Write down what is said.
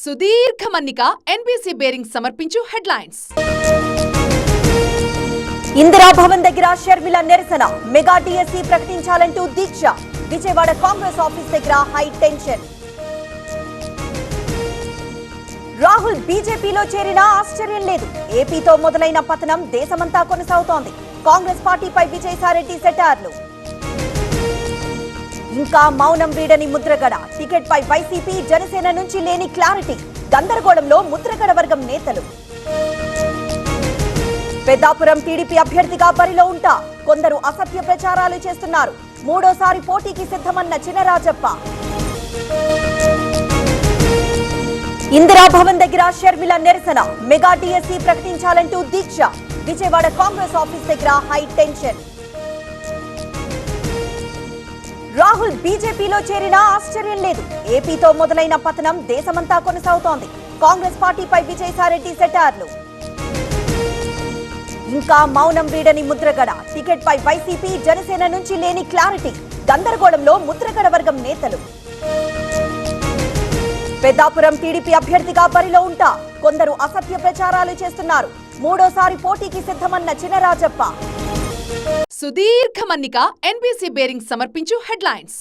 సుదీర్ఘ మన్నిక NBC bearing సమర్పించు హెడ్లైన్స్. ఇందిరా భవన్ దగ్గర షర్మిల నిరసన. మెగా డిఎస్సీ ప్రకటించాలంటూ దీక్ష. విజయవాడ కాంగ్రెస్ ఆఫీస్ దగ్గర హై టెన్షన్. రాహుల్ బీజేపీలో చేరినా ఆశ్చర్యం లేదు. ఏపీతో మొదలైన పతనం దేశమంతా కొనసాగుతోంది. కాంగ్రెస్ పార్టీపై విజయసాయిరెడ్డి సెటార్లు. ఇంకా మౌనం వీడని ముద్రగడ. టికెట్ పై వైసీపీ జనసేన నుంచి లేని క్లారిటీ. గందరగోళంలో ముద్రగడ వర్గం నేతలు. పెద్దాపురం టీడీపీ అభ్యర్థిగా బరిలో ఉంటా. కొందరు అసత్య ప్రచారాలు చేస్తున్నారు. మూడోసారి పోటీకి సిద్ధమన్న చినరాజప్ప. ఇందిరా భవన్ దగ్గర షర్మిల నిరసన. మెగా డిఎస్సీ ప్రకటించాలంటూ దీక్ష. విజయవాడ కాంగ్రెస్ ఆఫీస్ దగ్గర హై టెన్షన్. రాహుల్ బీజేపీలో చేరినా ఆశ్చర్యం లేదు. ఏపీతో మొదలైన పతనం దేశమంతా కొనసాగుతోంది. కాంగ్రెస్ పార్టీపై విజయసాయిరెడ్డి సెటార్లు. ఇంకా మౌనం వీడని ముద్రగడ. టికెట్ పై వైసీపీ జనసేన నుంచి లేని క్లారిటీ. గందరగోళంలో ముద్రగడ వర్గం నేతలు. పెద్దాపురం టీడీపీ అభ్యర్థిగా బరిలో ఉంటా. కొందరు అసత్య ప్రచారాలు చేస్తున్నారు. మూడోసారి పోటీకి సిద్ధమన్న చినరాజప్ప. సుదీర్ఘ మన్నిక ఎన్బీసీ బేరింగ్ సమర్పించు హెడ్లైన్స్.